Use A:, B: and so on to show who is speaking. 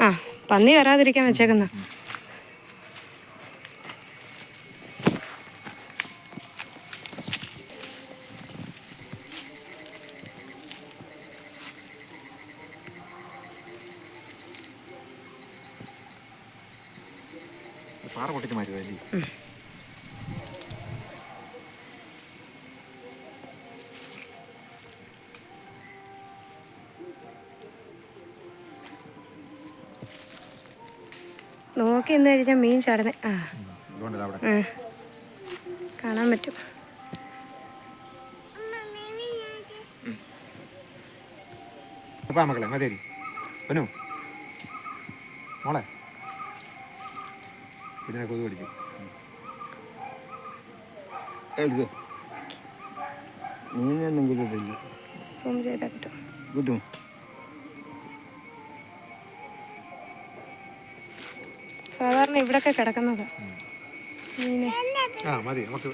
A: ആ പന്നി വരാതിരിക്കാൻ വെച്ചേക്കുന്ന.
B: പാറ പൊട്ടിച്ച് മാറ്റുമല്ലേ
A: നോക്കി എന്ന് കഴിച്ചാൽ മീൻ ചടന്ന്. ആ. കാണാൻ പറ്റും.
B: മക്കളെ മതി പൊന്നു മോളെ. ഇതിനെ കൊതു പിടിക്കും.
C: എടുത്തു മീനൊന്നും കിട്ടത്തില്ല
A: സൂം ചെയ്താൽ കിട്ടും.
C: കിട്ടും
A: സാധാരണ ഇവിടൊക്കെ കിടക്കുന്നത്. മീനെ.
B: ആ മതി നമുക്ക്